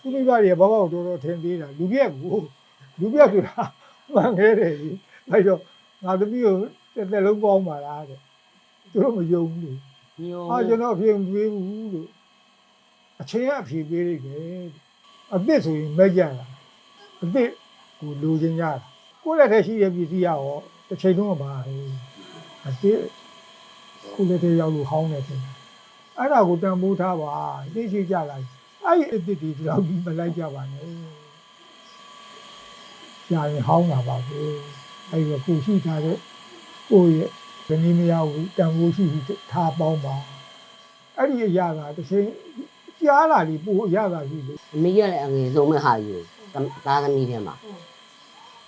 သူမိဘတွေကဘောဘောတော်တော်ထင်သေးတာလူပြက်ကိုလူပြက်ဆိုတာမှန်ခဲ့တယ်ကြီးအဲတော့ငါသမီးကိုတစ်သက်လုံးကောင်းပါလားတဲ့သူတို့မယုံဘူးလေညိုအာကျွန်တော်အဖြေမပေးဘူးလို့အချင်းကအဖြေပေးလိုက်တယ်တဲ့အစ်စ်ဆိုရင်မဲ့ကြတာအစ်စ်ကိုလိုချင်ကြတာကိုယ့်လက်ထဲရှိတဲ့ပစ္စည်းရောတစ်ချိန်လုံးမပါဘူးအစ်စ်ကိုယ့်လက်ထဲရောက်လို့ဟောင်းနေတယ်အဲ့ဒါကိုတန်ဖိုးထားပါသိရှိကြလိုက် အဲ့ဒီအစ်စ်တွေဒီလောက်ကြီးမလိုက်ကြပါနဲ့ကြာရင်ဟောင်းတာပါပဲအဲ့ဒီကိုရှိထားတဲ့ကိုယ့်ရဲ့ဗနီးမရဘူးတန်ဖိုးရှိပြီးထားပေါင်းပါအဲ့ဒီအရာကတစ်ချိန်ကြားလာလीပိုအရာကရှိလို့အမေကလည်းအငယ်ဆုံးမဲ့ဟာယူသားသမီးထဲမှာ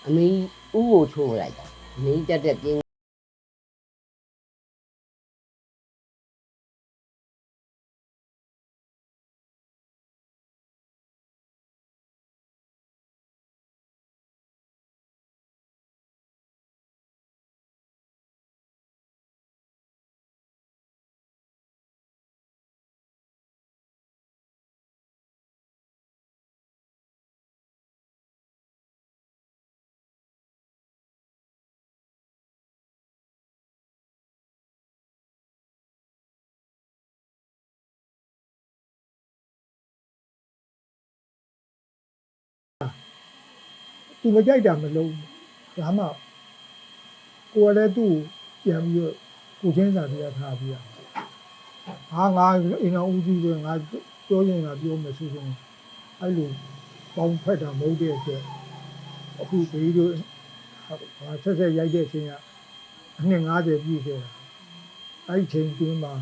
အမေဥကိုချိုးလိုက်တာအမေတက်တက်ပြ သူမကြိုက်တာမလုံးဘူးဒါမှကိုယ်လည်းသူ့ကိုပြန်ပြီးတော့ကိုချင်းစာပြထားပြီးတော့ဟာငါအိမ်တော်ဦးကြီးတွေငါပြောရင်ငါပြောမယ်ဆိုရင်အဲ့လိုပေါင်းဖက်တာမဟုတ်တဲ့အတွက်အခုဘေးတို့ဟာဆက်ဆက်ရိုက်တဲ့အချိန်ကအနှစ်90ပြည့်ခဲ့တာအဲ့ဒီချိန်တွင်းမှာ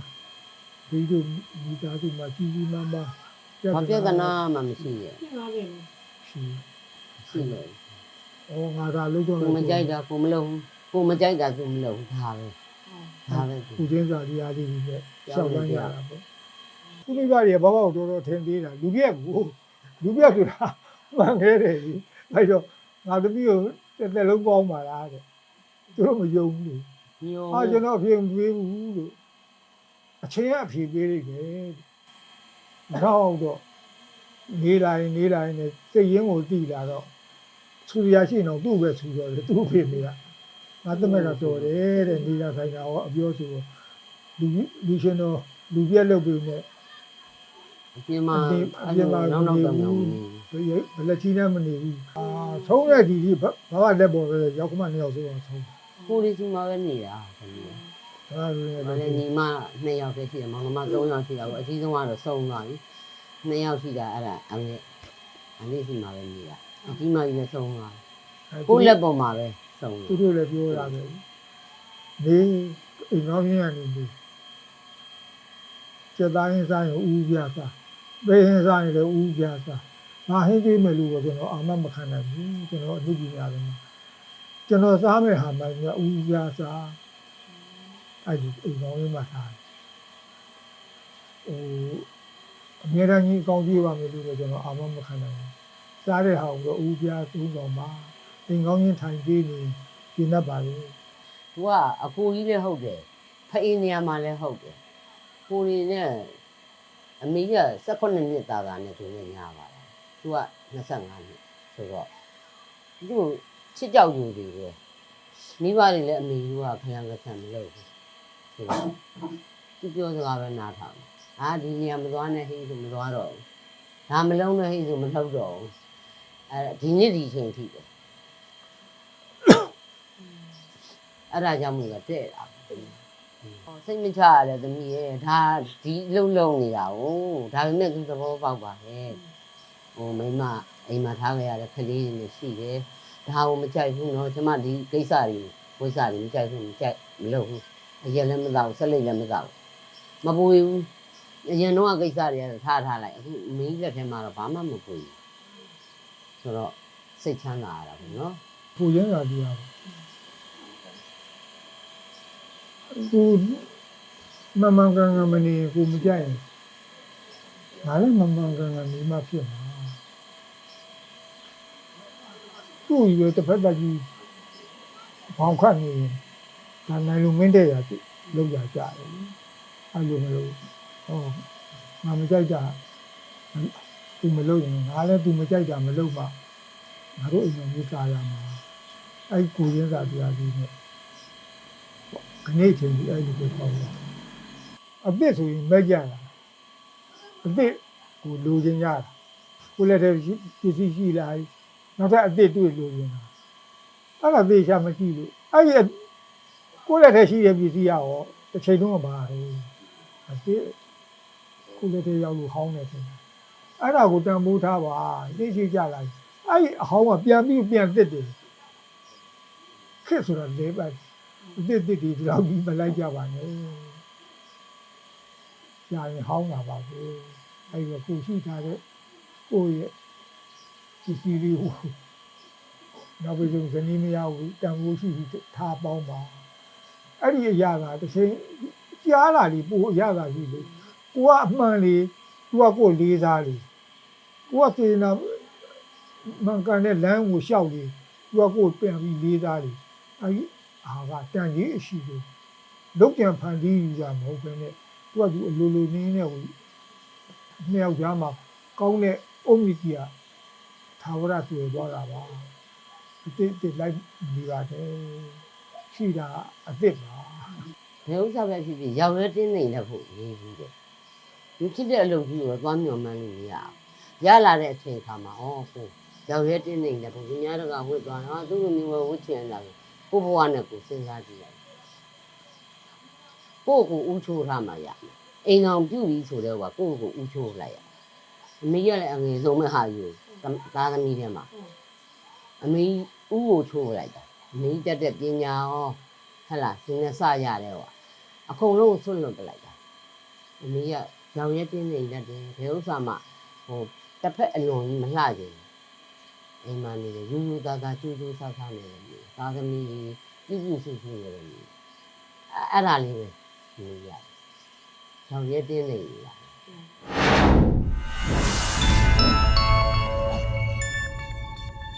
ဘေးတို့မိသားစုမှာကြီးကြီးမားမားဘာပြဿနာမှမရှိရဲ့ရှိရှိလို့။ အော်ငါဒါလုံးတော့ကိုမကြိုက်တာကိုမလုပ်ဘူးကိုမကြိုက်တာကိုမလုပ်ဘူးဒါပဲဒါပဲကုချင်းစာတရားလေးတွေနဲ့ရှောက်ပန်းရတာပေါ့။သူမိဘတွေကဘောဘောတော်တော်ထင်သေးတာလူပြက်ကိုလူပြက်ဆိုတာမှန်ခဲ့တယ်ကြီး။အဲတော့ငါသမီးကိုတစ်သက်လုံးကောင်းပါလားတဲ့။သူတို့မယုံဘူးလေညို။အာကျွန်တော်အဖြေမပေးဘူးလို့အချင်းကအဖြေပေးလိုက်တယ်တဲ့။နောက်တော့နေလိုက်နေလိုက်နဲ့စိတ်ရင်းကိုတိလာတော့ သူရရှိတော့သူ့ပဲသူတော့တယ်သူ့အဖေမေကငါသမက်ကတော်တယ်တဲ့နေတာဆိုင်တာရောအပြောဆိုတော့လူလူရှင်တော့လူပြက်လုပ်ပြီးနဲ့အပြင်မှာအပြင်အပြင်မှာနောက်နောက်တော့မနေဘူးဘယ်ဘလက်ကြီးနဲ့မနေဘူးအာဆုံးတဲ့ဒီဒီဘာဘာလက်ပေါ်ပဲရောက်ခမနှစ်ယောက်ဆိုတော့ဆုံးကိုလေးစီမှာပဲနေတာခင်ဗျာဒါလိုနဲ့ဘာလဲညီမနှစ်ယောက်ပဲရှိတယ်မောင်နှမ၃ယောက်ရှိတာပေါ့အကြီးဆုံးကတော့စုံသွားပြီနှစ်ယောက်ရှိတာအဲ့ဒါအငယ်အလေးစီမှာပဲနေတာအ ကြီးမကြီးလည်းစုံသွားကိုလက်ပေါ်မှာပဲစုံသူတယ်တို့လည်းပြောတာပဲနေအိမ်ကောင်းရင်းကနေနေစက်သားရင်းစားရင်ဦးပြစားဘေးရင်းစားရင်လည်းဦးပြစားငါဟင်းသေးမယ်လို့ပဲကျွန်တော်အာမမခံနိုင်ဘူးကျွန်တော်အမှုပညာတွေမှာကျွန်တော်စားမယ်ဟာမှညဦးပြစားအဲ့ဒီအိမ်ကောင်းရင်းမှာစားဟိုအများကြီးအကောင်းကြီးပါမယ်လို့တော့ကျွန်တော်အာမမခံနိုင်ဘူး စားတဲ့ဟာကိုဦးပြသုံးဆောင်ပါအိမ်ကောင်းရင်းထိုင်ပြီးနေကျင်းတတ်ပါလေသူကအကိုကြီးလည်းဟုတ်တယ်ဖအေးနေရာမှာလည်းဟုတ်တယ်ကိုရီနဲ့အမေက18နှစ်သားသားနဲ့သူနဲ့ညာပါလားသူက25နှစ်ဆိုတော့သူချစ်ကြောက်ယူတွေပဲမိဘတွေလည်းအမေကခရံကဆန်မလုပ်ဘူးဆိုတော့သူပြောစကားပဲနားထောင်အာဒီနေရာမသွားနဲ့ဟိဆိုမသွားတော့ဘူးဒါမလုံးနဲ့ဟိဆိုမလှုပ်တော့ဘူး အဲဒီနေ့ဒီအချိန်ထိပဲအဲ့ဒါကြောင့်မို့လို့တဲ့တာစိတ်မချရတဲ့သမီးရဲ့ဒါဒီလှုပ်လုံနေတာ哦ဒါပေမဲ့သူသဘောပေါက်ပါလေဟိုမိမအိမ်မှာထားခဲ့ရတဲ့ကလေးတွေလည်းရှိတယ်ဒါကိုမကြိုက်ဘူးเนาะကျမဒီကိစ္စတွေဝိစ္စတွေမကြိုက်ဘူးမကြိုက်မလုပ်ဘူးအရင်လည်းမတော့ဆက်လက်လည်းမတော့မပူဘူးအရင်တော့ကိစ္စတွေကတော့ထားထားလိုက်အခုမင်းလက်ထဲမှာတော့ဘာမှမပူဘူး ဆိုတော့စိတ်ချမ်းသာရတာပေါ့နော်ပူရင်းလာကြည့်ရအောင်ကိုမမန်ကန်ကမနေကိုမကြိုက်ရင်ငါလည်းမမန်ကန်ကနေမှဖြစ်မှာသူ့ရွယ်တစ်ဖက်တစ်ကြီးဘောင်ခတ်နေရင်ဒါနိုင်လို့မင်းတဲ့ရပြီလောက်ရကြတယ်အဲ့လိုမလို့ဟောငါမကြိုက်တာ သူမလုပ်ရင်ငါလည်းသူမကြိုက်တာမလုပ်ပါငါတို့အိမ်တော်မျိုးစားရမှာအဲ့ကိုရင်းစာတရားလေးနဲ့ခနေ့ချင်းဒီအဲ့ဒီကိုပေါ့လားအသစ်ဆိုရင်မဲ့ကြတာအသစ်ကိုလိုချင်ရတာကိုလည်းတည်းပစ္စည်းရှိလာနောက်ထပ်အသစ်တွေ့လိုချင်တာအဲ့ဒါသေချာမရှိလို့အဲ့ဒီကိုလည်းတည်းရှိတဲ့ပစ္စည်းရောတစ်ချိန်လုံးမပါဘူးအသစ်ကိုလည်းတည်းရောက်လို့ဟောင်းနေတယ် အဲ့ဒါကိုတန်ဖိုးထားပါသိရှိကြလာအဲ့ဒီအဟောင်းကပြန်ပြီးပြန်သစ်တယ်ခက်ဆိုတာလေးပါအသစ်သစ်ဒီလောက်ပြီးမလိုက်ကြပါနဲ့ကြာရင်ဟောင်းလာပါဘူးအဲ့ဒီကိုရှိထားတဲ့ကိုယ့်ရဲ့ပစ္စည်းလေးကိုနောက်ပြီးဇနီးမယားကိုတန်ဖိုးရှိပြီးထားပေါင်းပါအဲ့ဒီအရာကတစ်ချိန်ကြားလာလေပို့အရာကကြီးလေကိုကအမှန်လေသူကကိုယ်လေးစားလေ ကိုကသေနာမှန်ကန်တဲ့လမ်းကိုရှောက်လေသူကကိုယ်ပြန်ပြီးလေးစားလေအဲ့ဒီအာကတန်ကြီးအရှိလို့လုတ်ကြံဖန်တီးယူတာမဟုတ်ဘဲနဲ့သူကသူအလိုလိုနင်းနေဟိုနှစ်ယောက်ကြားမှာကောင်းတဲ့အုံးကြီးကသာဝရတွေ့သွားတာပါအစ်စ်လိုက်နေပါတယ်ရှိတာအစ်စ်ပါဘယ်ဥစ္စာပဲဖြစ်ဖြစ်ရောက်ရဲတင်းနေတတ်ဖို့ရည်ကြီးတယ်ဒီဖြစ်တဲ့အလုပ်ကြီးကိုတော့သွားမျှော်မှန်းလို့မရဘူး ရလာတဲ့အချိန်ခါမှာအော်ကိုရောက်ရဲတင်းနေတယ်ဘုရားတကဝတ်သွားတော့သူ့လိုမျိုးဝတ်ချင်တာကိုကိုဘဝနဲ့ကိုစဉ်းစားကြည့်လိုက်ကိုကိုဦးချိုးထားမှရမယ်အိမ်အောင်ပြုတ်ပြီးဆိုတော့ကကိုကိုဦးချိုးလိုက်ရအမေကလည်းအငယ်ဆုံးမဲ့ဟာယူသားသမီးထဲမှာအမေဦးကိုချိုးလိုက်တာအမေတက်တဲ့ပညာရောဟဟလာစင်းနဲ့စရတယ်ဟောအကုန်လုံးဆွတ်လွတ်ပလိုက်တာအမေကရောင်ရဲတင်းနေတတ်တယ်ဘယ်ဥစ္စာမှဟို တစ်ဖက်အလွန်ကြီးမလှကြဘူးအိမ်မနေတယ်ယူယူသားသားကျူးကျူးဆဆနေတယ်မြေသားသမီးကြီးပြုစုစုနေတယ်မြေအဲ့အဲ့ဒါလေးပဲနေရတယ်ရောင်ရဲတင်းနေရတာ